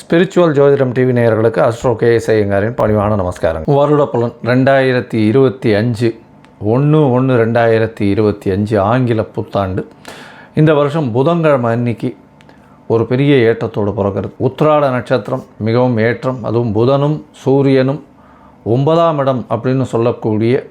Spiritual ஜோதிடம் TV நேயர்களுக்கு astro K ஐயங்காரின் பணிவான நமஸ்காரம் வருட புலன் ரெண்டாயிரத்தி இருபத்தி அஞ்சு ஒன்று ஒன்று ரெண்டாயிரத்தி இருபத்தி அஞ்சு ஆங்கில புத்தாண்டு. இந்த வருஷம் புதன்கிழமை அன்னைக்கு ஒரு பெரிய ஏற்றத்தோடு பிறக்கிறது. உத்ராட நட்சத்திரம் மிகவும் ஏற்றம் அதுவும் புதனும் சூரியனும் ஒன்பதாம் இடம் அப்படின்னு சொல்லக்கூடிய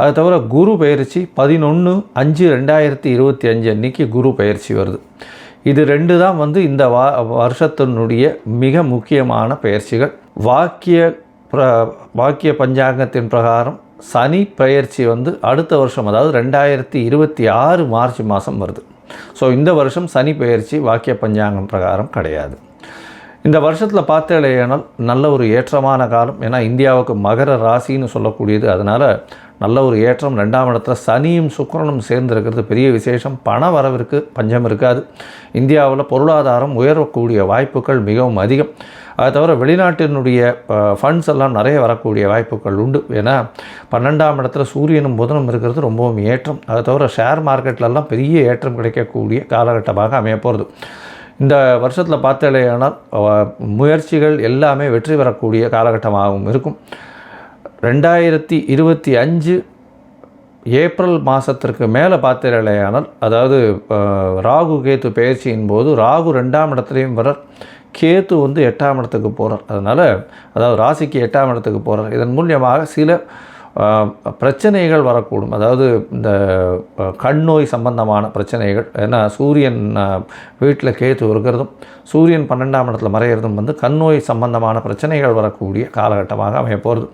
அது தவிர குரு பயிற்சி பதினொன்று அஞ்சு ரெண்டாயிரத்தி இருபத்தி அஞ்சு அன்னைக்கு குரு பயிற்சி வருது. இது ரெண்டு தான் வந்து இந்த வா வருஷத்தினுடைய மிக முக்கியமான பயிற்சிகள். வாக்கிய பிர வாக்கிய பஞ்சாங்கத்தின் பிரகாரம் சனி பயிற்சி வந்து அடுத்த வருஷம் அதாவது ரெண்டாயிரத்தி இருபத்தி ஆறு மார்ச் மாதம் வருது. ஸோ இந்த வருஷம் சனி பயிற்சி வாக்கிய பஞ்சாங்கம் பிரகாரம் கிடையாது. இந்த வருஷத்தில் பார்த்தேனால் நல்ல ஒரு ஏற்றமான காலம். ஏன்னா இந்தியாவுக்கு மகர ராசின்னு சொல்லக்கூடியது. அதனால் நல்ல ஒரு ஏற்றம். ரெண்டாம் இடத்துல சனியும் சுக்கரனும் சேர்ந்து இருக்கிறது பெரிய விசேஷம். பண வரவிற்கு பஞ்சம் இருக்காது. இந்தியாவில் பொருளாதாரம் உயரக்கூடிய வாய்ப்புகள் மிகவும் அதிகம். அதை தவிர வெளிநாட்டினுடைய ஃபண்ட்ஸ் எல்லாம் நிறைய வரக்கூடிய வாய்ப்புகள் உண்டு. ஏன்னா பன்னெண்டாம் இடத்துல சூரியனும் புதனும் இருக்கிறது ரொம்பவும் ஏற்றம். அதை தவிர ஷேர் மார்க்கெட்லலாம் பெரிய ஏற்றம் கிடைக்கக்கூடிய காலகட்டமாக அமைய போகிறது இந்த வருஷத்தில் பார்த்தாலேயானால் முயற்சிகள் எல்லாமே வெற்றி பெறக்கூடிய காலகட்டமாகவும் இருக்கும். ரெண்டாயிரத்தி இருபத்தி அஞ்சு ஏப்ரல் மாதத்திற்கு மேலே பார்த்தீர்களேயானால் அதாவது ராகு கேத்து பயிற்சியின் போது ராகு ரெண்டாம் இடத்துலையும் வரார் கேத்து வந்து எட்டாம் இடத்துக்கு போகிறார் அதனால் அதாவது ராசிக்கு எட்டாம் இடத்துக்கு போகிறார் இதன் மூலியமாக சில பிரச்சனைகள் வரக்கூடும். அதாவது இந்த அஹ், கண் நோய் சம்பந்தமான பிரச்சனைகள் ஏன்னா சூரியன் வீட்டில் கேத்து இருக்கிறதும் சூரியன் பன்னெண்டாம் இடத்துல மறையிறதும் வந்து கண் நோய் சம்பந்தமான பிரச்சனைகள் வரக்கூடிய காலகட்டமாக அமைய போகிறது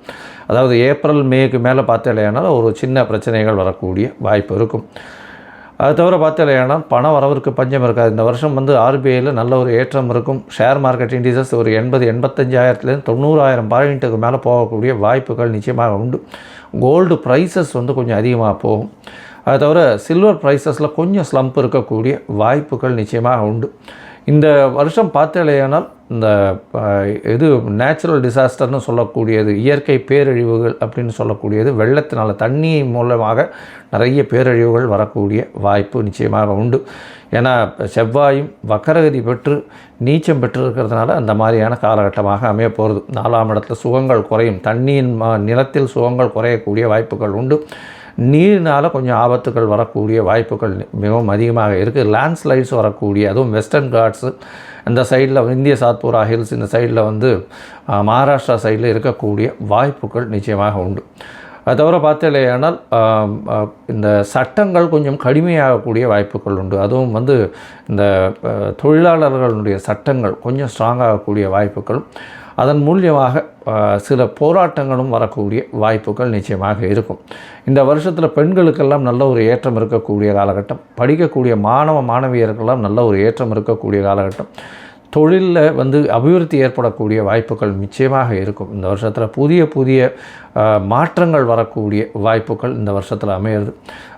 அதாவது ஏப்ரல் மேக்கு மேலே பார்த்தேனால் ஒரு சின்ன பிரச்சனைகள் வரக்கூடிய வாய்ப்பு இருக்கும். அது தவிர பார்த்தலையானால் பண வரவிற்கு பஞ்சம் இருக்காது. இந்த வருஷம் வந்து ஆர்பிஐயில் நல்ல ஒரு ஏற்றம் இருக்கும். ஷேர் மார்க்கெட் இண்டிசஸ் ஒரு எண்பது எண்பத்தஞ்சாயிரத்துலேருந்து தொண்ணூறாயிரம் பாயிண்ட்டுக்கு மேலே போகக்கூடிய வாய்ப்புகள் நிச்சயமாக உண்டு. கோல்டு ப்ரைஸஸ் வந்து கொஞ்சம் அதிகமாக போகும். அது தவிர சில்வர் ப்ரைஸஸில் கொஞ்சம் ஸ்லம்ப் இருக்கக்கூடிய வாய்ப்புகள் நிச்சயமாக உண்டு. இந்த வருஷம் பார்த்தலையானால் இந்த இது நேச்சுரல் டிசாஸ்டர்னு சொல்லக்கூடியது இயற்கை பேரழிவுகள் அப்படின்னு சொல்லக்கூடியது வெள்ளத்தினால் தண்ணி மூலமாக நிறைய பேரழிவுகள் வரக்கூடிய வாய்ப்பு நிச்சயமாக உண்டு. ஏன்னா செவ்வாயும் வக்கரகதி பெற்று நீச்சம் பெற்று இருக்கிறதுனால அந்த மாதிரியான காலகட்டமாக அமைய போகிறது. நாலாம் இடத்துல சுகங்கள் குறையும். தண்ணியின் நிலத்தில் சுகங்கள் குறையக்கூடிய வாய்ப்புகள் உண்டு. நீரினால் கொஞ்சம் ஆபத்துகள் வரக்கூடிய வாய்ப்புகள் மிகவும் அதிகமாக இருக்குது லேண்ட்ஸ்லைட்ஸ் வரக்கூடிய அதுவும் வெஸ்டர்ன் காட்ஸு இந்த சைடில் இந்திய சாத்பூரா ஹில்ஸ் இந்த சைடில் வந்து மகாராஷ்டிரா சைடில் இருக்கக்கூடிய வாய்ப்புகள் நிச்சயமாக உண்டு. அது தவிர பார்த்தேனால் இந்த சட்டங்கள் கொஞ்சம் கடுமையாகக்கூடிய வாய்ப்புகள் உண்டு. அதுவும் வந்து இந்த தொழிலாளர்களுடைய சட்டங்கள் கொஞ்சம் ஸ்ட்ராங்காகக்கூடிய வாய்ப்புகளும் அதன் மூலியமாக சில போராட்டங்களும் வரக்கூடிய வாய்ப்புகள் நிச்சயமாக இருக்கும். இந்த வருஷத்தில் பெண்களுக்கெல்லாம் நல்ல ஒரு ஏற்றம் இருக்கக்கூடிய காலகட்டம். படிக்கக்கூடிய மாணவ மாணவியருக்கெல்லாம் நல்ல ஒரு ஏற்றம் இருக்கக்கூடிய காலகட்டம். தொழிலில் வந்து அபிவிருத்தி ஏற்படக்கூடிய வாய்ப்புகள் நிச்சயமாக இருக்கும். இந்த வருஷத்தில் புதிய புதிய மாற்றங்கள் வரக்கூடிய வாய்ப்புகள் இந்த வருஷத்தில் அமையிறது.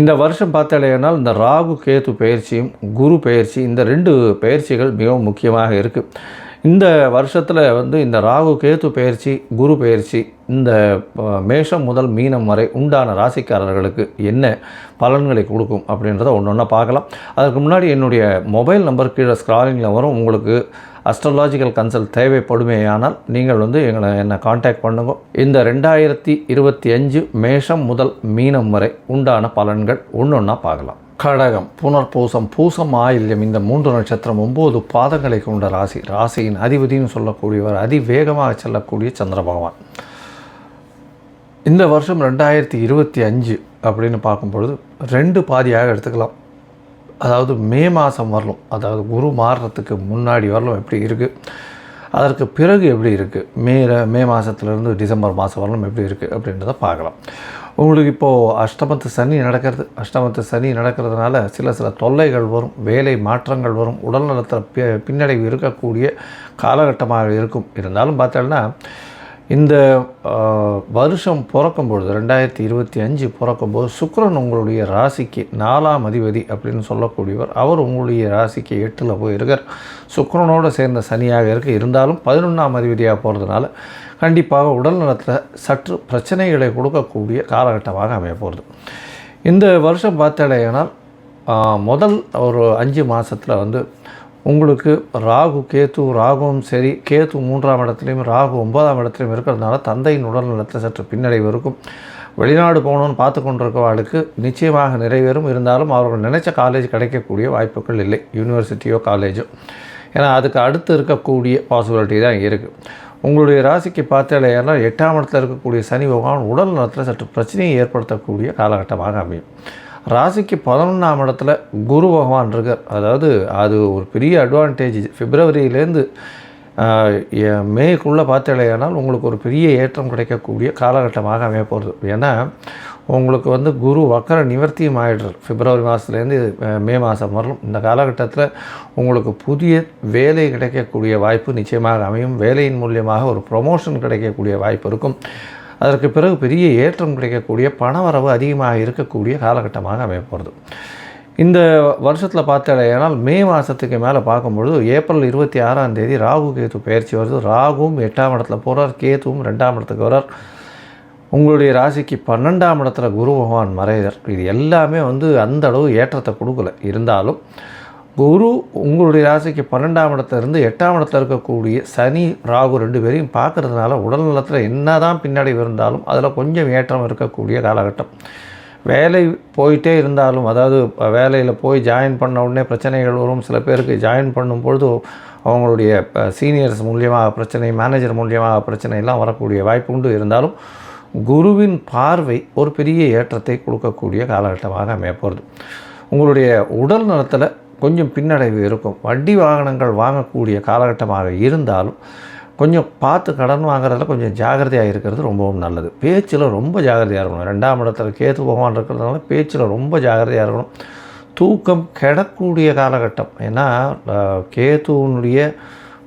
இந்த வருஷம் பார்த்தாலேனால் இந்த ராகு கேது பயிற்சியும் குரு பயிற்சி இந்த ரெண்டு பயிற்சிகள் மிகவும் முக்கியமாக இருக்குது இந்த வருஷத்தில் வந்து இந்த ராகு கேது பயிற்சி குரு பயிற்சி இந்த மேஷம் முதல் மீனம் வரை உண்டான ராசிக்காரர்களுக்கு என்ன பலன்களை கொடுக்கும் அப்படின்றத ஒன்று ஒன்றா பார்க்கலாம். அதற்கு முன்னாடி என்னுடைய மொபைல் நம்பர் கீழே ஸ்க்ராலிங்கில் வரும். உங்களுக்கு அஸ்ட்ராலாஜிக்கல் கன்சல்ட் தேவைப்படுமேயானால் நீங்கள் வந்து எங்களை என்னை காண்டாக்ட் பண்ணுங்க. இந்த ரெண்டாயிரத்தி இருபத்தி அஞ்சு மேஷம் முதல் மீனம் வரை உண்டான பலன்கள் ஒன்று ஒன்றா பார்க்கலாம். கடகம் புனர்பூசம் பூசம் ஆயில்யம் இந்த மூன்று நட்சத்திரம் ஒம்பது பாதங்களை கொண்ட ராசி. ராசியின் அதிபதினு சொல்லக்கூடியவர் அதிவேகமாக செல்லக்கூடிய சந்திர பகவான். இந்த வருஷம் ரெண்டாயிரத்தி இருபத்தி அஞ்சு அப்படின்னு பார்க்கும்பொழுது ரெண்டு பாதியாக எடுத்துக்கலாம். அதாவது மே மாதம் வரலும் அதாவது குரு மாறுறதுக்கு முன்னாடி வரலும் எப்படி இருக்குது அதற்கு பிறகு எப்படி இருக்குது மே மே மாதத்துலேருந்து டிசம்பர் மாதம் வரலும் எப்படி இருக்குது அப்படின்றத பார்க்கலாம். உங்களுக்கு இப்போது அஷ்டமத்து சனி நடக்கிறது. அஷ்டமத்து சனி நடக்கிறதுனால சில சில தொல்லைகள் வரும் வேலை மாற்றங்கள் வரும் உடல்நலத்தில் பின்னடைவு இருக்கக்கூடிய காலகட்டமாக இருக்கும். இருந்தாலும் பார்த்தோம்னா இந்த வருஷம் பிறக்கும் பொழுது ரெண்டாயிரத்தி இருபத்தி அஞ்சு பிறக்கும்போது சுக்கரன் உங்களுடைய ராசிக்கு நாலாம் அதிபதி அப்படின்னு சொல்லக்கூடியவர். அவர் உங்களுடைய ராசிக்கு எட்டில் போயிருக்கார். சுக்கரனோடு சேர்ந்த சனியாக இருக்க. இருந்தாலும் பதினொன்றாம் அதிபதியாக போகிறதுனால கண்டிப்பாக உடல் நலத்தில் சற்று பிரச்சனைகளை கொடுக்கக்கூடிய காலகட்டமாக அமைய போகிறது இந்த வருஷம் பார்த்தாலேயானால் முதல் ஒரு அஞ்சு மாதத்தில் வந்து உங்களுக்கு ராகு கேத்து ராகுவும் சரி கேத்து மூன்றாம் இடத்துலையும் ராகு ஒன்பதாம் இடத்துலையும் இருக்கிறதுனால தந்தையின் உடல்நலத்தில் சற்று பின்னடைவு இருக்கும். வெளிநாடு போகணும்னு பார்த்து கொண்டிருக்கவாளுக்கு நிச்சயமாக நிறைவேறும். இருந்தாலும் அவர்கள் நினைச்ச காலேஜ் கிடைக்கக்கூடிய வாய்ப்புகள் இல்லை. யூனிவர்சிட்டியோ காலேஜோ ஏன்னா அதுக்கு அடுத்து இருக்கக்கூடிய பாசிபிலிட்டி தான் இருக்குது உங்களுடைய ராசிக்கு பார்த்தாலேயானால் எட்டாம் இடத்துல இருக்கக்கூடிய சனி பகவான் உடல் நலத்தில் சற்று பிரச்சனையை ஏற்படுத்தக்கூடிய காலகட்டமாக அமையும். ராசிக்கு பதினொன்றாம் இடத்துல குரு பகவான் இருக்கார். அதாவது அது ஒரு பெரிய அட்வான்டேஜ் பிப்ரவரியிலேருந்து மேக்குள்ளே பார்த்தாலேயானால் உங்களுக்கு ஒரு பெரிய ஏற்றம் கிடைக்கக்கூடிய காலகட்டமாக அமைய போகிறது ஏன்னா உங்களுக்கு வந்து குரு வக்கர நிவர்த்தியும் ஆகிடுறார் பிப்ரவரி மாதத்துலேருந்து மே மாதம் வரலும். இந்த காலகட்டத்தில் உங்களுக்கு புதிய வேலை கிடைக்கக்கூடிய வாய்ப்பு நிச்சயமாக அமையும். வேலையின் மூலியமாக ஒரு ப்ரொமோஷன் கிடைக்கக்கூடிய வாய்ப்பு இருக்கும். அதற்கு பிறகு பெரிய ஏற்றம் கிடைக்கக்கூடிய பணவரவு அதிகமாக இருக்கக்கூடிய காலகட்டமாக அமையப்போகிறது இந்த வருஷத்தில் பார்த்தாலேயானால் மே மாதத்துக்கு மேலே பார்க்கும்பொழுது ஏப்ரல் இருபத்தி ஆறாம் தேதி ராகு கேது பயிற்சி வருது. ராகுவும் எட்டாம் இடத்துல போகிறார் கேதுவும் ரெண்டாம் இடத்துக்கு வரார் உங்களுடைய ராசிக்கு பன்னெண்டாம் இடத்துல குரு பகவான் மறைதர் இது எல்லாமே வந்து அந்த அளவு ஏற்றத்தை கொடுக்கல. இருந்தாலும் குரு உங்களுடைய ராசிக்கு பன்னெண்டாம் இடத்துலேருந்து எட்டாம் இடத்துல இருக்கக்கூடிய சனி ராகு ரெண்டு பேரையும் பார்க்கறதுனால உடல் நலத்தில் என்ன தான் பின்னாடி இருந்தாலும் அதில் கொஞ்சம் ஏற்றம் இருக்கக்கூடிய காலகட்டம். வேலை போயிட்டே இருந்தாலும் அதாவது வேலையில் போய் ஜாயின் பண்ண உடனே பிரச்சனைகள் வரும். சில பேருக்கு ஜாயின் பண்ணும் பொழுது அவங்களுடைய சீனியர்ஸ் மூலியமாக பிரச்சனை மேனேஜர் மூலியமாக பிரச்சனைலாம் வரக்கூடிய வாய்ப்பு உண்டு. இருந்தாலும் குருவின் பார்வை ஒரு பெரிய ஏற்றத்தை கொடுக்கக்கூடிய காலகட்டமாக அமைய போகிறது உங்களுடைய உடல் நலத்தில் கொஞ்சம் பின்னடைவு இருக்கும். வண்டி வாகனங்கள் வாங்கக்கூடிய காலகட்டமாக இருந்தாலும் கொஞ்சம் பார்த்து கடன் வாங்குறதுல கொஞ்சம் ஜாகிரதையாக இருக்கிறது ரொம்பவும் நல்லது. பேச்சில் ரொம்ப ஜாகிரதையாக இருக்கணும். ரெண்டாம் இடத்துல கேத்து பகவான் இருக்கிறதுனால பேச்சில் ரொம்ப ஜாகிரதையாக இருக்கணும். தூக்கம் கெடக்கூடிய காலகட்டம். ஏன்னா கேத்துவனுடைய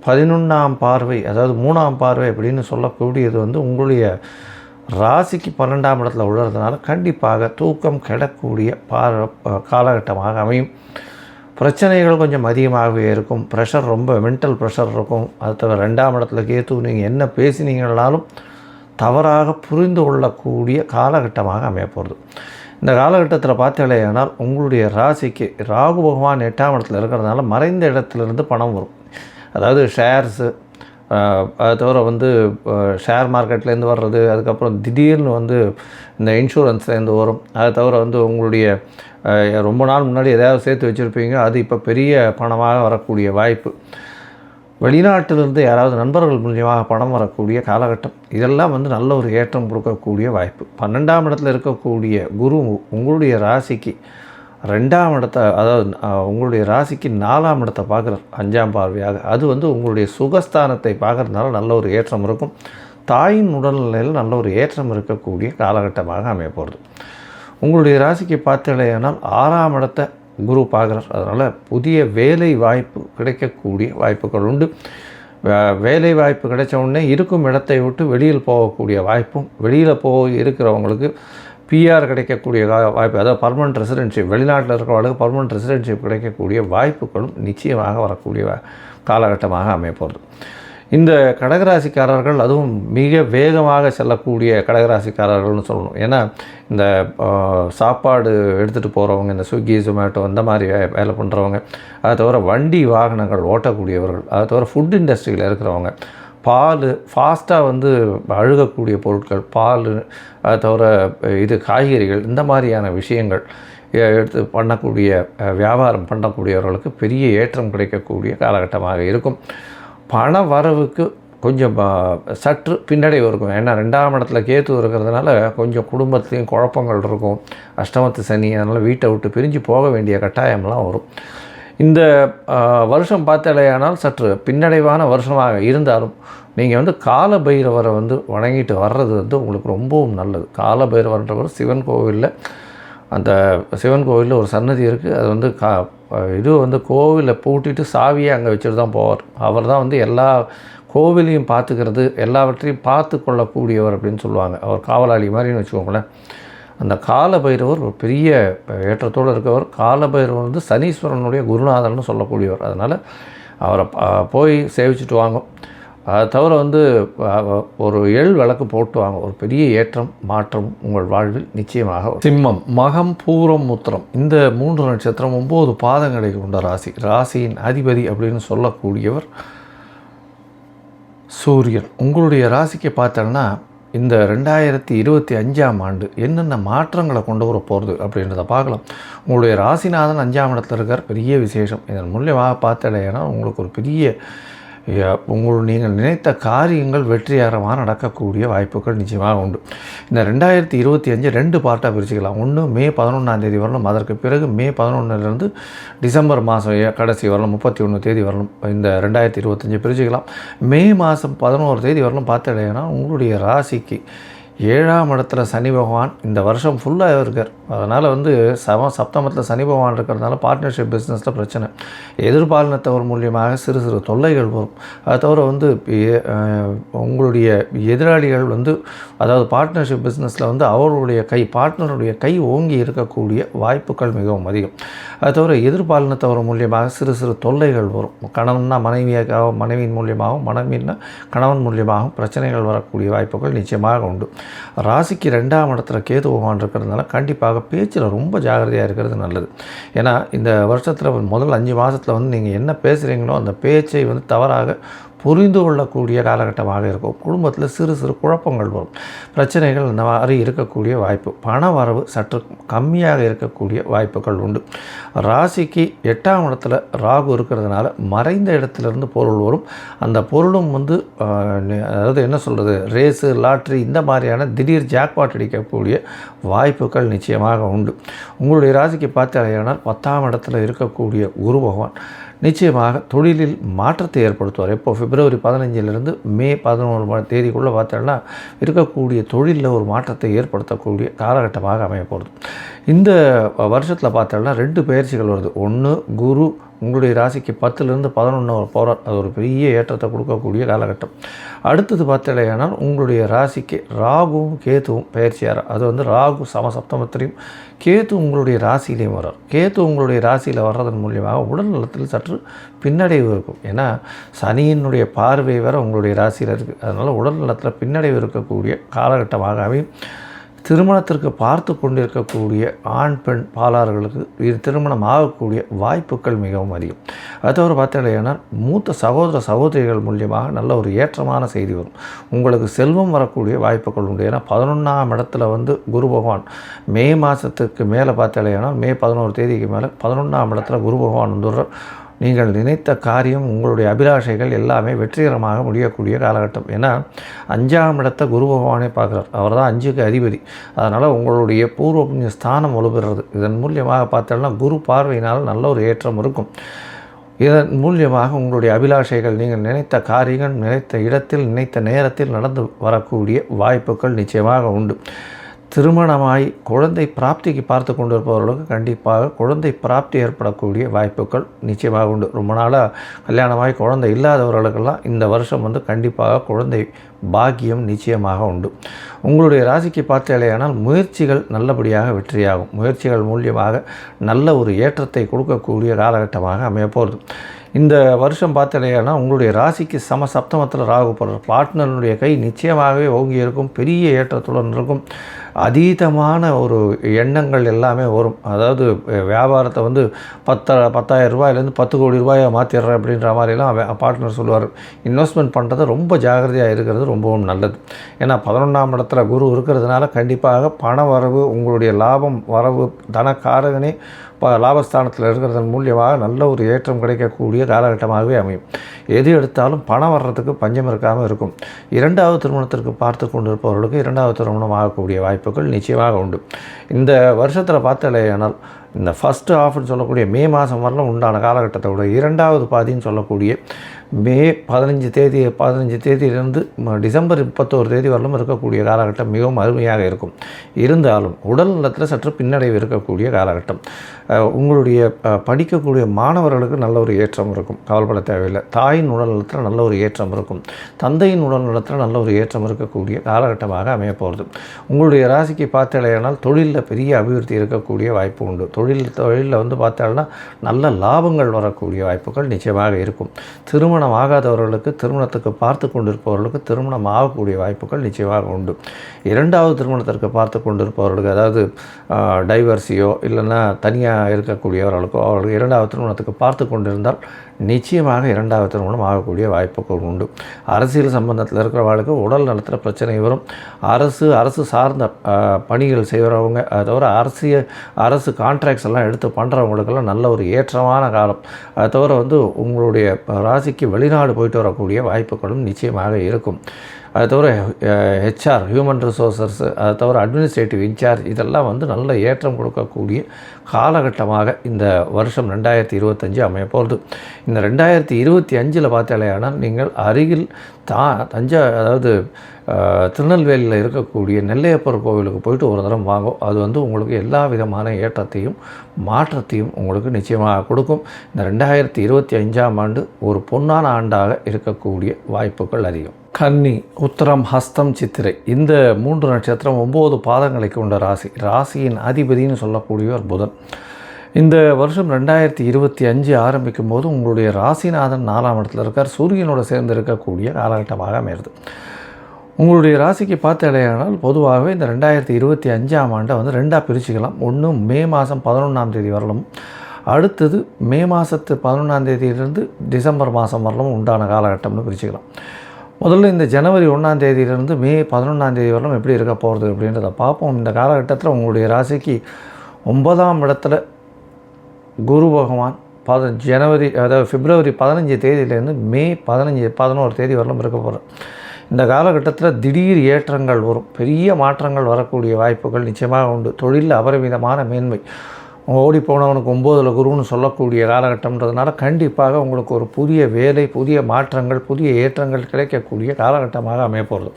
பதினொன்றாம் பார்வை அதாவது மூணாம் பார்வை அப்படின்னு சொல்லக்கூடியது வந்து உங்களுடைய ராசிக்கு பன்னெண்டாம் இடத்துல உழறதுனால கண்டிப்பாக தூக்கம் கெடக்கூடிய பார் காலகட்டமாக அமையும். பிரச்சனைகள் கொஞ்சம் அதிகமாகவே இருக்கும். ப்ரெஷர் ரொம்ப மென்டல் ப்ரெஷர் இருக்கும். அது தவிர ரெண்டாம் இடத்துல கேத்து நீங்கள் என்ன பேசினீங்கனாலும் தவறாக புரிந்து கொள்ளக்கூடிய காலகட்டமாக அமையப்போகிறது இந்த காலகட்டத்தில் பார்த்தீங்களேனால் உங்களுடைய ராசிக்கு ராகு பகவான் எட்டாம் இடத்துல இருக்கிறதுனால மறைந்த இடத்துலேருந்து பணம் வரும். அதாவது ஷேர்ஸு அதை தவிர வந்து ஷேர் மார்க்கெட்லேருந்து வர்றது அதுக்கப்புறம் திடீர்னு வந்து இந்த இன்சூரன்ஸ்லேருந்து வரும். அதை தவிர வந்து உங்களுடைய ரொம்ப நாள் முன்னாடி எதாவது சேர்த்து வச்சுருப்பீங்க அது இப்போ பெரிய பணமாக வரக்கூடிய வாய்ப்பு. வெளிநாட்டிலிருந்து யாராவது நண்பர்கள் மூலியமாக பணம் வரக்கூடிய காலகட்டம். இதெல்லாம் வந்து நல்ல ஒரு ஏற்றம் கொடுக்கக்கூடிய வாய்ப்பு. பன்னெண்டாம் இடத்துல இருக்கக்கூடிய குரு உங்களுடைய ராசிக்கு ரெண்டாம் இடத்தை அதாவது உங்களுடைய ராசிக்கு நாலாம் இடத்தை பார்க்குறார் அஞ்சாம் பார்வையாக. அது வந்து உங்களுடைய சுகஸ்தானத்தை பார்க்குறதுனால நல்ல ஒரு ஏற்றம் இருக்கும். தாயின் உடல்நிலையில் நல்ல ஒரு ஏற்றம் இருக்கக்கூடிய காலகட்டமாக அமைய போகிறது உங்களுடைய ராசிக்கு பார்த்தீங்கன்னா ஆறாம் இடத்தை குரு பார்க்குறார். அதனால் புதிய வேலை வாய்ப்பு கிடைக்கக்கூடிய வாய்ப்புகள் உண்டு. வேலை வாய்ப்பு கிடைச்ச உடனே இருக்கும் இடத்தை விட்டு வெளியில் போகக்கூடிய வாய்ப்பும் வெளியில் போய் இருக்கிறவங்களுக்கு பிஆர் கிடைக்கக்கூடிய கா- வாய்ப்பு அதாவது பர்மனன்ட் ரெசிடென்ஷிப் வெளிநாட்டில் இருக்கிறவங்களுக்கு பர்மனன்ட் ரெசிடென்ஷிப் கிடைக்கக்கூடிய வாய்ப்புகளும் நிச்சயமாக வரக்கூடிய காலகட்டமாக அமையப்போகிறது இந்த கடகராசிக்காரர்கள் அதுவும் மிக வேகமாக செல்லக்கூடிய கடகராசிக்காரர்கள்னு சொல்லணும். ஏன்னா இந்த சாப்பாடு எடுத்துகிட்டு போகிறவங்க இந்த ஸ்விக்கி ஜொமேட்டோ இந்த மாதிரி வே- வேலை பண்ணுறவங்க அதை தவிர வண்டி வாகனங்கள் ஓட்டக்கூடியவர்கள் அதை தவிர ஃபுட் இண்டஸ்ட்ரியில் இருக்கிறவங்க பால் ஃபாஸ்ட்டாக வந்து அழுகக்கூடிய பொருட்கள் பால் அதை தவிர இது காய்கறிகள் இந்த மாதிரியான விஷயங்கள் எடுத்து பண்ணக்கூடிய வியாபாரம் பண்ணக்கூடியவர்களுக்கு பெரிய ஏற்றம் கிடைக்கக்கூடிய காலகட்டமாக இருக்கும். பண வரவுக்கு கொஞ்சம் சற்று பின்னடைவு இருக்கும். ஏன்னா ரெண்டாம் இடத்துல கேத்து இருக்கிறதுனால கொஞ்சம் குடும்பத்துலேயும் குழப்பங்கள் இருக்கும். அஷ்டமத்து சனி அதனால் வீட்டை விட்டு பிரிஞ்சு போக வேண்டிய கட்டாயம்லாம் வரும். இந்த வருஷம் பார்த்தாலேயானால் சற்று பின்னடைவான வருஷமாக இருந்தாலும் நீங்கள் வந்து கால பைரவரை வந்து வணங்கிட்டு வர்றது வந்து உங்களுக்கு ரொம்பவும் நல்லது. கால பைரவர்ன்றவர் சிவன் கோவிலில் அந்த சிவன் கோவிலில் ஒரு சன்னதி இருக்குது அது வந்து கா இது வந்து கோவிலை பூட்டிட்டு சாவியை அங்கே வச்சுட்டு தான் போவார். அவர் தான் வந்து எல்லா கோவிலையும் பார்த்துக்கிறது எல்லாவற்றையும் பார்த்து கொள்ளக்கூடியவர் அப்படின்னு சொல்லுவாங்க. அவர் காவலாளி மாதிரின்னு வச்சுக்கோங்களேன். அந்த கால பைரவர் ஒரு பெரிய ஏற்றத்தோடு இருக்கவர். கால பைரவர் வந்து சனீஸ்வரனுடைய குருநாதர்னு சொல்லக்கூடியவர். அதனால் அவரை போய் சேவிச்சுட்டு வாங்க அதை தவிர வந்து ஒரு எள் விளக்கு போட்டு வாங்க ஒரு பெரிய ஏற்றம் மாற்றம் உங்கள் வாழ்வில் நிச்சயமாக சிம்மம் மகம் பூரம் முத்திரம். இந்த மூன்று நட்சத்திரம் ஒம்பது பாதங்களை கொண்ட ராசி. ராசியின் அதிபதி அப்படின்னு சொல்லக்கூடியவர் சூரியன். உங்களுடைய ராசிக்கு பார்த்தோன்னா இந்த ரெண்டாயிரத்தி இருபத்தி அஞ்சாம் ஆண்டு என்னென்ன மாற்றங்களை கொண்டு வர போகிறது அப்படின்றத பார்க்கலாம். உங்களுடைய ராசிநாதன் அஞ்சாம் இடத்துல இருக்கார். பெரிய விசேஷம். இதன் மூலியமாக பார்த்தடையானா உங்களுக்கு ஒரு பெரிய உங்கள் நீங்கள் நினைத்த காரியங்கள் வெற்றிகரமாக நடக்கக்கூடிய வாய்ப்புகள் நிச்சயமாக உண்டு. இந்த ரெண்டாயிரத்தி இருபத்தி அஞ்சு ரெண்டு பார்ட்டாக பிரிச்சுக்கலாம். ஒன்று மே பதினொன்றாம் தேதி வரணும். அதற்கு பிறகு மே பதினொன்றுலேருந்து டிசம்பர் மாதம் கடைசி வரணும். முப்பத்தி ஒன்று தேதி வரணும். இந்த ரெண்டாயிரத்தி இருபத்தஞ்சு பிரிச்சுக்கலாம். மே மாதம் பதினோரு தேதி வரணும். பார்த்துடையனா உங்களுடைய ராசிக்கு ஏழாம் இடத்துல சனி பகவான் இந்த வருஷம் ஃபுல்லாக இருக்கார். அதனால் வந்து சம சப்தமத்தில் சனி பகவான் இருக்கிறதுனால பார்ட்னர்ஷிப் பிஸ்னஸில் பிரச்சனை. எதிர்பாலினத்தவர் மூலியமாக சிறு சிறு தொல்லைகள் வரும். அதை தவிர வந்து உங்களுடைய எதிராளிகள் வந்து அதாவது பார்ட்னர்ஷிப் பிஸ்னஸில் வந்து அவருடைய கை பார்ட்னருடைய கை ஓங்கி இருக்கக்கூடிய வாய்ப்புகள் மிகவும் அதிகம். அதை தவிர எதிர்பாலினத்தவர் மூலியமாக சிறு சிறு தொல்லைகள் வரும். கணவன்னா மனைவியாக மனைவியின் மூலியமாகவும் மனைவின்னா கணவன் மூலியமாகவும் பிரச்சனைகள் வரக்கூடிய வாய்ப்புகள் நிச்சயமாக உண்டு. ராசிக்கு ரெண்டாம் இடத்துல கேது பகவான் இருக்கிறதுனால கண்டிப்பாக பேச்சில் ரொம்ப ஜாகிரதையாக இருக்கிறது நல்லது. ஏன்னா இந்த வருஷத்தில் முதல் அஞ்சு மாதத்தில் வந்து நீங்கள் என்ன பேசுகிறீங்களோ அந்த பேச்சை வந்து தவறாக புரிந்து கொள்ளக்கூடிய காலகட்டமாக இருக்கும். குடும்பத்தில் சிறு சிறு குழப்பங்கள் வரும். பிரச்சனைகள் இந்த மாதிரி இருக்கக்கூடிய வாய்ப்பு. பண வரவு சற்று கம்மியாக இருக்கக்கூடிய வாய்ப்புகள் உண்டு. ராசிக்கு எட்டாம் இடத்துல ராகு இருக்கிறதுனால மறைந்த இடத்துலேருந்து பொருள் வரும். அந்த பொருளும் வந்து அதாவது என்ன சொல்கிறது ரேஸு லாட்ரி இந்த மாதிரியான திடீர் ஜாக்பாட் அடிக்கக்கூடிய வாய்ப்புகள் நிச்சயமாக உண்டு. உங்களுடைய ராசிக்கு பார்த்தாலேயானால் பத்தாம் இடத்துல இருக்கக்கூடிய குரு பகவான் நிச்சயமாக தொழிலில் மாற்றத்தை ஏற்படுத்துவார். எப்போ? பிப்ரவரி பதினஞ்சிலிருந்து மே பதினோரு தேதிக்குள்ளே பார்த்தோம்னா இருக்கக்கூடிய தொழிலில் ஒரு மாற்றத்தை ஏற்படுத்தக்கூடிய காலகட்டமாக அமைய போகிறது இந்த வருஷத்தில் பார்த்தோம்னா ரெண்டு பயிற்சிகள் வருது. ஒன்று குரு உங்களுடைய ராசிக்கு பத்துலேருந்து பதினொன்று போகிறார் அது ஒரு பெரிய ஏற்றத்தை கொடுக்கக்கூடிய காலகட்டம். அடுத்தது பார்த்தலையானால் உங்களுடைய ராசிக்கு ராகுவும் கேத்துவும் பயிற்சியார் அது வந்து ராகு சமசப்தமத்திலையும் கேத்து உங்களுடைய ராசியிலையும் வர்றார் கேத்து உங்களுடைய ராசியில் வர்றதன் மூலியமாக உடல் நலத்தில் சற்று பின்னடைவு இருக்கும். ஏன்னா சனியினுடைய பார்வை வேறு உங்களுடைய ராசியில் இருக்குது அதனால் உடல் நலத்தில் பின்னடைவு இருக்கக்கூடிய காலகட்டமாகவே திருமணத்திற்கு பார்த்து கொண்டிருக்கக்கூடிய ஆண் பெண் பாலார்களுக்கு இது திருமணம் ஆகக்கூடிய வாய்ப்புகள் மிகவும் அதிகம். அது தவிர பார்த்தீங்கன்னா மூத்த சகோதர சகோதரிகள் மூலியமாக நல்ல ஒரு ஏற்றமான செய்தி வரும். உங்களுக்கு செல்வம் வரக்கூடிய வாய்ப்புகள் உண்டு. ஏன்னா பதினொன்றாம் இடத்துல வந்து குரு பகவான் மே மாதத்துக்கு மேலே பார்த்தாலேனா மே பதினோரு தேதிக்கு மேலே பதினொன்றாம் இடத்துல குரு பகவான் வந்துடுற நீங்கள் நினைத்த காரியம் உங்களுடைய அபிலாஷைகள் எல்லாமே வெற்றிகரமாக முடியக்கூடிய காலகட்டம். ஏன்னா அஞ்சாம் இடத்தை குரு பகவானே பார்க்குறார். அவர் தான் அஞ்சுக்கு அதிபதி. அதனால் உங்களுடைய பூர்வ புண்ணிய ஸ்தானம் வலுப்பெறுறது. இதன் மூலியமாக பார்த்தோம்னா குரு பார்வையினால் நல்ல ஒரு ஏற்றம் இருக்கும். இதன் மூலியமாக உங்களுடைய அபிலாஷைகள் நீங்கள் நினைத்த காரியங்கள் நினைத்த இடத்தில் நினைத்த நேரத்தில் நடந்து வரக்கூடிய வாய்ப்புகள் நிச்சயமாக உண்டு. திருமணமாய் குழந்தை பிராப்திக்கு பார்த்து கொண்டு இருப்பவர்களுக்கு கண்டிப்பாக குழந்தை பிராப்தி ஏற்படக்கூடிய வாய்ப்புகள் நிச்சயமாக உண்டு. ரொம்ப நாளாக கல்யாணமாகி குழந்தை இல்லாதவர்களுக்கெல்லாம் இந்த வருஷம் வந்து கண்டிப்பாக குழந்தை பாக்கியம் நிச்சயமாக உண்டு. உங்களுடைய ராசிக்கு பார்த்தேலையானால் முயற்சிகள் நல்லபடியாக வெற்றியாகும். முயற்சிகள் மூலியமாக நல்ல ஒரு ஏற்றத்தை கொடுக்கக்கூடிய காலகட்டமாக அமையப்போகிறது இந்த வருஷம் பார்த்தலையானா உங்களுடைய ராசிக்கு சம சப்தமத்தில் ராகுப்படுற பார்ட்னருடைய கை நிச்சயமாகவே ஓங்கி இருக்கும். பெரிய ஏற்றத்துடன் இருக்கும். அதீதமான ஒரு எண்ணங்கள் எல்லாமே வரும். அதாவது வியாபாரத்தை வந்து பத்த பத்தாயிரம் ரூபாயிலேருந்து பத்து கோடி ரூபாயை மாற்றிடுறேன் அப்படின்ற மாதிரிலாம் பார்ட்னர் சொல்லுவார். இன்வெஸ்ட்மெண்ட் பண்ணுறது ரொம்ப ஜாகிரதையாக இருக்கிறது ரொம்பவும் நல்லது. ஏன்னா பதினொன்றாம் இடத்துல குரு இருக்கிறதுனால கண்டிப்பாக பண வரவு உங்களுடைய லாபம் வரவு தனக்காரகனே ப லாபஸ்தானத்தில் இருக்கிறதன் மூலியமாக நல்ல ஒரு ஏற்றம் கிடைக்கக்கூடிய காலகட்டமாகவே அமையும். எது எடுத்தாலும் பணம் வர்றதுக்கு பஞ்சம் இருக்காமல் இருக்கும். இரண்டாவது திருமணத்திற்கு பார்த்து கொண்டிருப்பவர்களுக்கு இரண்டாவது திருமணம் ஆகக்கூடிய வாய்ப்பு வாய்ப்புகள் நிச்சயமாக உண்டு. இந்த வருஷத்தில் பார்த்தாலேயானால் இந்த ஃபஸ்ட்டு ஆஃப்னு சொல்லக்கூடிய மே மாதம் வரலாம் உண்டான காலகட்டத்தை விட இரண்டாவது பாதின்னு சொல்லக்கூடிய மே பதினஞ்சு தேதி பதினஞ்சு தேதியிலிருந்து டிசம்பர் முப்பத்தோரு தேதி வரலும் இருக்கக்கூடிய காலகட்டம் மிகவும் அருமையாக இருக்கும். இருந்தாலும் உடல் நலத்தில் சற்று பின்னடைவு இருக்கக்கூடிய காலகட்டம். உங்களுடைய படிக்கக்கூடிய மாணவர்களுக்கு நல்ல ஒரு ஏற்றம் இருக்கும். கவலைப்பட தேவையில்லை. தாயின் உடல் நலத்தில் நல்ல ஒரு ஏற்றம் இருக்கும். தந்தையின் உடல் நலத்தில் நல்ல ஒரு ஏற்றம் இருக்கக்கூடிய காலகட்டமாக அமைய போகிறது உங்களுடைய ராசிக்கு பார்த்தாலேயானால் தொழிலில் பெரிய அபிவிருத்தி இருக்கக்கூடிய வாய்ப்பு உண்டு. தொழில் தொழிலில் வந்து பார்த்தாலும் நல்ல லாபங்கள் வரக்கூடிய வாய்ப்புகள் நிச்சயமாக இருக்கும். திருமண திருமணம் ஆகாதவர்களுக்கு திருமணத்துக்கு பார்த்து கொண்டிருப்பவர்களுக்கு திருமணம் ஆகக்கூடிய வாய்ப்புகள் நிச்சயமாக உண்டு. இரண்டாவது திருமணத்திற்கு பார்த்து கொண்டிருப்பவர்களுக்கு அதாவது டைவர்ஸியோ இல்லைன்னா தனியாக இருக்கக்கூடியவர்களுக்கோ அவர்களுக்கு இரண்டாவது திருமணத்துக்கு பார்த்து கொண்டிருந்தால் நிச்சயமாக இரண்டாவது திருமணம் ஆகக்கூடிய வாய்ப்புகள் உண்டு. அரசியல் சம்பந்தத்தில் இருக்கிறவர்களுக்கு உடல் நலத்தில் பிரச்சனை வரும். அரசு அரசு சார்ந்த பணிகள் செய்கிறவங்க அதை தவிர அரசியல் அரசு கான்ட்ராக்ட்ஸ் எல்லாம் எடுத்து பண்ணுறவங்களுக்கெல்லாம் நல்ல ஒரு ஏற்றமான காலம். அதை தவிர வந்து உங்களுடைய ராசிக்கு வெளிநாடு போயிட்டு வரக்கூடிய வாய்ப்புகளும் நிச்சயமாக இருக்கும். அதை தவிர ஹெச்ஆர் ஹியூமன் ரிசோர்ஸஸ் அதை தவிர அட்மினிஸ்ட்ரேட்டிவ் இன்சார்ஜ் இதெல்லாம் வந்து நல்ல ஏற்றம் கொடுக்கக்கூடிய காலகட்டமாக இந்த வருஷம் ரெண்டாயிரத்தி இருபத்தஞ்சு அமையப்போகுது. போகிறது இந்த ரெண்டாயிரத்தி இருபத்தி அஞ்சில் பார்த்தாலே ஆனால் நீங்கள் அருகில் தா தஞ்சா அதாவது திருநெல்வேலியில் இருக்கக்கூடிய நெல்லையப்பர் கோவிலுக்கு போயிட்டு ஒரு தரம் வாங்கும் அது வந்து உங்களுக்கு எல்லா விதமான ஏற்றத்தையும் மாற்றத்தையும் உங்களுக்கு நிச்சயமாக கொடுக்கும். இந்த ரெண்டாயிரத்தி இருபத்தி அஞ்சாம் ஆண்டு ஒரு பொன்னான ஆண்டாக இருக்கக்கூடிய வாய்ப்புகள் அதிகம். கன்னி உத்தரம் ஹஸ்தம் சித்திரை. இந்த மூன்று நட்சத்திரம் ஒம்பது பாதங்களை கொண்ட ராசி. ராசியின் அதிபதினு சொல்லக்கூடியவர் புதன். இந்த வருஷம் ரெண்டாயிரத்தி இருபத்தி அஞ்சு ஆரம்பிக்கும் போது உங்களுடைய ராசிநாதன் நாலாம் இடத்துல இருக்கார். சூரியனோட சேர்ந்து இருக்கக்கூடிய காலகட்டமாக அமையிறது உங்களுடைய ராசிக்கு பார்த்து இடையானால் பொதுவாகவே இந்த ரெண்டாயிரத்தி இருபத்தி அஞ்சாம் ஆண்டை வந்து ரெண்டாக பிரிச்சுக்கலாம். ஒன்று மே மாதம் பதினொன்றாம் தேதி வரலும் அடுத்தது மே மாதத்து பதினொன்றாம் தேதியிலிருந்து டிசம்பர் மாதம் வரலும் உண்டான காலகட்டம்னு பிரிச்சுக்கலாம். முதல்ல இந்த ஜனவரி ஒன்றாம் தேதியிலிருந்து மே பதினொன்றாம் தேதி வரலும் எப்படி இருக்க போகிறது அப்படின்றத பார்ப்போம். இந்த காலகட்டத்தில் உங்களுடைய ராசிக்கு ஒன்பதாம் இடத்துல குரு பகவான் பத ஜனவரி அதாவது பிப்ரவரி பதினஞ்சு தேதியிலேருந்து மே பதினஞ்சு பதினோரு தேதி வரலும் இருக்க போகிறேன் இந்த காலகட்டத்தில் திடீர் ஏற்றங்கள் வரும். பெரிய மாற்றங்கள் வரக்கூடிய வாய்ப்புகள் நிச்சயமாக உண்டு. தொழிலில் அபரிமிதமான மேன்மை. ஓடி போனவனுக்கு ஒம்போதில் குருன்னு சொல்லக்கூடிய காலகட்டம்ன்றதுனால கண்டிப்பாக உங்களுக்கு ஒரு புதிய வேலை புதிய மாற்றங்கள் புதிய ஏற்றங்கள் கிடைக்கக்கூடிய காலகட்டமாக அமையப்போகிறது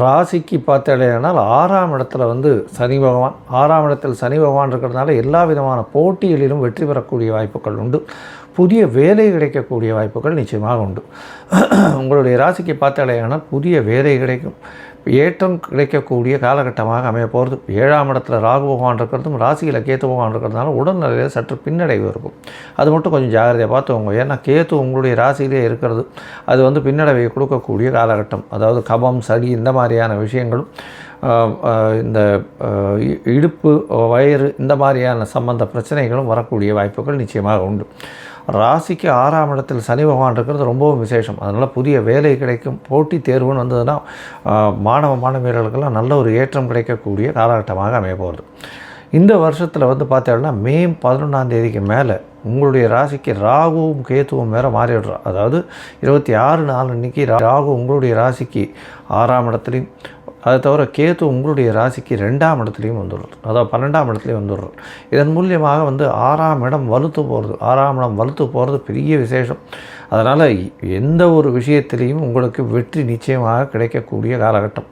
ராசிக்கு பார்த்தடையானால் ஆறாம் இடத்துல வந்து சனி பகவான். ஆறாம் இடத்தில் சனி பகவான் இருக்கிறதுனால எல்லா விதமான போட்டிகளிலும் வெற்றி பெறக்கூடிய வாய்ப்புகள் உண்டு. புதிய வேலை கிடைக்கக்கூடிய வாய்ப்புகள் நிச்சயமாக உண்டு. உங்களுடைய ராசிக்கு பார்த்தாலேயானால் புதிய வேலை கிடைக்கும். ஏற்றம் கிடைக்கக்கூடிய காலகட்டமாக அமைய போகிறது. ஏழாம் இடத்துல ராகு பகவான் இருக்கிறதும் ராசியில் கேத்து பகவான் இருக்கிறதுனால உடல்நிலையில் சற்று பின்னடைவு இருக்கும். அது மட்டும் கொஞ்சம் ஜாகிரதையாக பார்த்துக்கோங்க ஏன்னா கேத்து உங்களுடைய ராசியிலே இருக்கிறது. அது வந்து பின்னடைவை கொடுக்கக்கூடிய காலகட்டம். அதாவது கபம் சளி இந்த மாதிரியான விஷயங்களும் இந்த இடுப்பு வயிறு இந்த மாதிரியான சம்பந்த பிரச்சனைகளும் வரக்கூடிய வாய்ப்புகள் நிச்சயமாக உண்டு. ராசிக்கு ஆறாம் இடத்தில் சனி பகவான் இருக்கிறது ரொம்பவும் விசேஷம். அதனால் புதிய வேலை கிடைக்கும் போட்டி தேர்வுன்னு வந்ததுன்னா மாணவ மாணவியர்களுக்கெல்லாம் நல்ல ஒரு ஏற்றம் கிடைக்கக்கூடிய காலகட்டமாக அமைய போகிறது இந்த வருஷத்தில் வந்து பார்த்தோம்னா மே பதினொன்றாம் தேதிக்கு மேலே உங்களுடைய ராசிக்கு ராகுவும் கேத்துவும் வேறு மாறிடுறோம் அதாவது இருபத்தி ஆறு நாலு அன்னைக்கு ராகு உங்களுடைய ராசிக்கு ஆறாம் இடத்துலையும் அதை தவிர கேத்து உங்களுடைய ராசிக்கு ரெண்டாம் இடத்துலையும் வந்துடுறார். அதாவது பன்னெண்டாம் இடத்துலையும் வந்துடுறார். இதன் மூலியமாக வந்து ஆறாம் இடம் வலுத்து போகிறது ஆறாம் இடம் வலுத்து போகிறது பெரிய விசேஷம். அதனால் எந்த ஒரு விஷயத்திலையும் உங்களுக்கு வெற்றி நிச்சயமாக கிடைக்கக்கூடிய காலகட்டம்.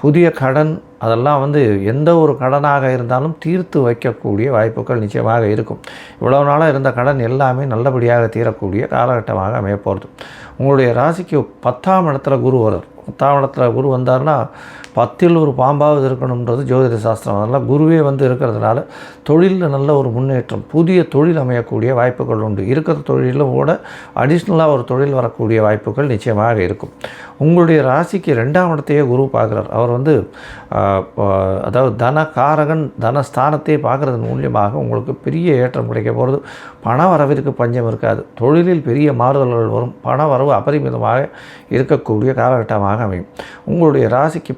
புதிய கடன் அதெல்லாம் வந்து எந்த ஒரு கடனாக இருந்தாலும் தீர்த்து வைக்கக்கூடிய வாய்ப்புகள் நிச்சயமாக இருக்கும். இவ்வளவு நாளாக இருந்த கடன் எல்லாமே நல்லபடியாக தீரக்கூடிய காலகட்டமாக அமையப்போகிறது உங்களுடைய ராசிக்கு பத்தாம் இடத்துல குரு வரும் பத்தாம் இடத்துல குரு வந்தார்னா பத்தில் ஒரு பாம்பாவது இருக்கணுன்றது ஜோதிட சாஸ்திரம். அதனால் குருவே வந்து இருக்கிறதுனால தொழிலில் நல்ல ஒரு முன்னேற்றம் புதிய தொழில் அமையக்கூடிய வாய்ப்புகள் உண்டு. இருக்கிற தொழிலும் கூட அடிஷ்னலாக ஒரு தொழில் வரக்கூடிய வாய்ப்புகள் நிச்சயமாக இருக்கும். உங்களுடைய ராசிக்கு ரெண்டாம் இடத்தையே குரு பார்க்குறார். அவர் வந்து அதாவது தன காரகன் தன ஸ்தானத்தையே பார்க்குறது மூலியமாக உங்களுக்கு பெரிய ஏற்றம் கிடைக்க போகிறது பண வரவிற்கு பஞ்சம் இருக்காது. தொழிலில் பெரிய மாறுதல்கள் வரும். பண வரவு அபரிமிதமாக இருக்கக்கூடிய காலகட்டமாக அமையும். உங்களுடைய ராசிக்கு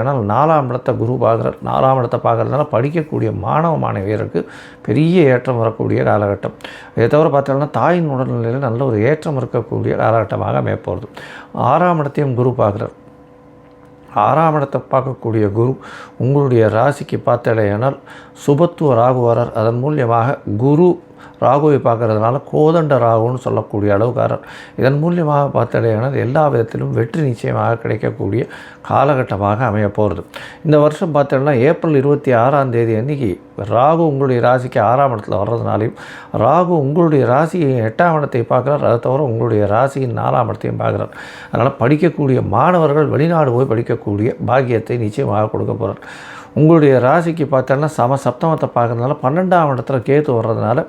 ஆனால் நாலாம் இடத்தை குரு பார்க்குற நாலாம் இடத்தை பார்க்குறதுனால படிக்கக்கூடிய மாணவ மாணவியருக்கு பெரிய ஏற்றம் வரக்கூடிய காலகட்டம். இதை தவிர பார்த்தோம்னா தாயின் உடல்நிலையில் நல்ல ஒரு ஏற்றம் இருக்கக்கூடிய காலகட்டமாக அமையப்போகிறது ஆறாம் இடத்தையும் குரு பார்க்குறார். ஆறாம் இடத்தை பார்க்கக்கூடிய குரு உங்களுடைய ராசிக்கு பார்த்தடையானால் சுபத்துவ ராகுவாரர் அதன் மூலியமாக குரு ராகுவை பார்க்கறதுனால கோதண்ட ராகுன்னு சொல்லக்கூடிய அளவுக்காரர். இதன் மூலியமாக பார்த்தடையானால் எல்லா விதத்திலும் வெற்றி நிச்சயமாக கிடைக்கக்கூடிய காலகட்டமாக அமைய போகிறது இந்த வருஷம் பார்த்தோம்னா ஏப்ரல் இருபத்தி ஆறாம் தேதி அன்றைக்கி ராகு உங்களுடைய ராசிக்கு ஆறாம் இடத்துல வர்றதுனாலையும் ராகு உங்களுடைய ராசியை எட்டாம் இடத்தை பார்க்குறார். அதை தவிர உங்களுடைய ராசியின் நாலாம் இடத்தையும் பார்க்குறார். அதனால் படிக்கக்கூடிய மாணவர்கள் வெளிநாடு போய் படிக்கக்கூடிய பாக்கியத்தை நிச்சயமாக கொடுக்க போகிறார் உங்களுடைய ராசிக்கு பார்த்தோன்னா சம சப்தமத்தை பார்க்கறதுனால பன்னெண்டாம் இடத்துல கேத்து வர்றதுனால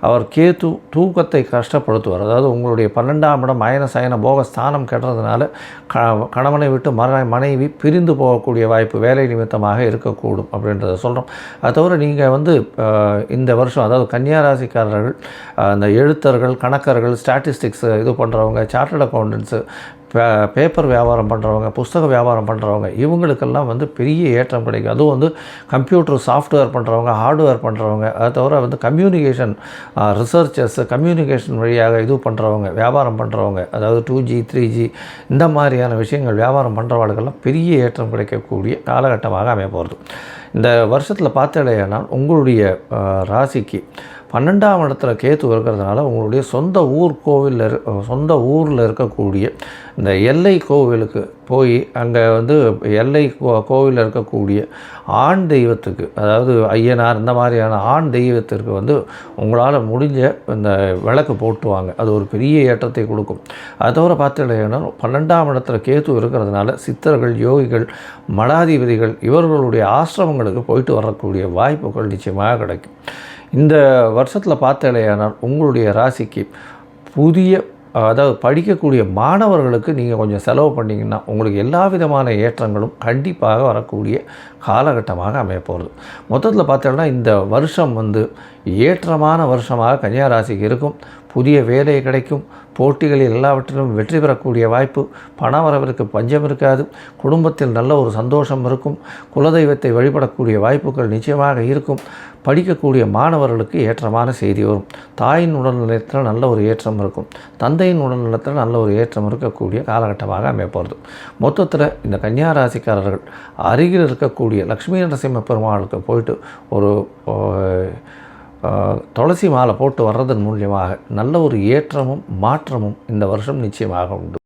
அவர் கேத்து தூக்கத்தை கஷ்டப்படுத்துவார். அதாவது உங்களுடைய பன்னெண்டாம் இடம் அயன சயன போக ஸ்தானம் கெடுறதுனால க கணவனை விட்டு மர மனைவி பிரிந்து போகக்கூடிய வாய்ப்பு வேலை நிமித்தமாக இருக்கக்கூடும் அப்படின்றத சொல்கிறோம் அது தவிர நீங்கள் வந்து இந்த வருஷம் அதாவது கன்னியாராசிக்காரர்கள் அந்த எழுத்தர்கள் கணக்கர்கள் ஸ்டாட்டிஸ்டிக்ஸ் இது பண்ணுறவங்க சார்ட்டர்ட் அக்கௌண்டன்ஸு பேப்பர் வியாபாரம் பண்ணுறவங்க புஸ்தக வியாபாரம் பண்ணுறவங்க இவங்களுக்கெல்லாம் வந்து பெரிய ஏற்றம் கிடைக்கும். அதுவும் வந்து கம்ப்யூட்டர் சாஃப்ட்வேர் பண்ணுறவங்க ஹார்ட்வேர் பண்ணுறவங்க அதை தவிர வந்து கம்யூனிகேஷன் ரிசர்ச்சர்ஸ் கம்யூனிகேஷன் வழியாக இது பண்ணுறவங்க வியாபாரம் பண்ணுறவங்க அதாவது டூ ஜி த்ரீ ஜி இந்த மாதிரியான விஷயங்கள் வியாபாரம் பண்ணுறவர்களுக்கெல்லாம் பெரிய ஏற்றம் கிடைக்கக்கூடிய காலகட்டமாக அமைய போகிறது இந்த வருஷத்தில் பார்த்தடையானால் உங்களுடைய ராசிக்கு பன்னெண்டாம் இடத்துல கேத்து இருக்கிறதுனால உங்களுடைய சொந்த ஊர் கோவிலில் சொந்த ஊரில் இருக்கக்கூடிய இந்த எல்லை கோவிலுக்கு போய் அங்கே வந்து எல்லை கோ கோவிலில் இருக்கக்கூடிய ஆண் தெய்வத்துக்கு அதாவது ஐயனார் இந்த மாதிரியான ஆண் தெய்வத்திற்கு வந்து உங்களால் முடிஞ்ச இந்த விளக்கு போட்டுவாங்க. அது ஒரு பெரிய ஏற்றத்தை கொடுக்கும். அதை தவிர பன்னெண்டாம் இடத்துல கேத்து இருக்கிறதுனால சித்தர்கள் யோகிகள் மடாதிபதிகள் இவர்களுடைய ஆசிரமங்களுக்கு போயிட்டு வரக்கூடிய வாய்ப்புகள் நிச்சயமாக கிடைக்கும். இந்த வருஷத்தில் பார்த்தலையானால் உங்களுடைய ராசிக்கு புதிய அதாவது படிக்கக்கூடிய மாணவர்களுக்கு நீங்கள் கொஞ்சம் செலவு பண்ணிங்கன்னா உங்களுக்கு எல்லா விதமான ஏற்றங்களும் கண்டிப்பாக வரக்கூடிய காலகட்டமாக அமையப்போகிறது மொத்தத்தில் பார்த்தோம்னா இந்த வருஷம் வந்து ஏற்றமான வருஷமாக கன்னியாராசிக்கு இருக்கும். புதிய வேலை கிடைக்கும். போட்டிகளில் எல்லாவற்றிலும் வெற்றி பெறக்கூடிய வாய்ப்பு. பண வரவிற்கு பஞ்சம் இருக்காது. குடும்பத்தில் நல்ல ஒரு சந்தோஷம் இருக்கும். குலதெய்வத்தை வழிபடக்கூடிய வாய்ப்புகள் நிச்சயமாக இருக்கும். படிக்கக்கூடிய மாணவர்களுக்கு ஏற்றமான செய்தி வரும். தாயின் உடல்நலத்தில் நல்ல ஒரு ஏற்றம் இருக்கும். தந்தையின் உடல்நலத்தில் நல்ல ஒரு ஏற்றம் இருக்கக்கூடிய காலகட்டமாக அமைப்போகிறது மொத்தத்தில் இந்த கன்னியாராசிக்காரர்கள் அருகில் இருக்கக்கூடிய லக்ஷ்மி நரசிம்ம பெருமாளுக்கு போயிட்டு ஒரு துளசி மாலை போட்டு வர்றதன் மூலியமாக நல்ல ஒரு ஏற்றமும் மாற்றமும் இந்த வருஷம் நிச்சயமாக உண்டு.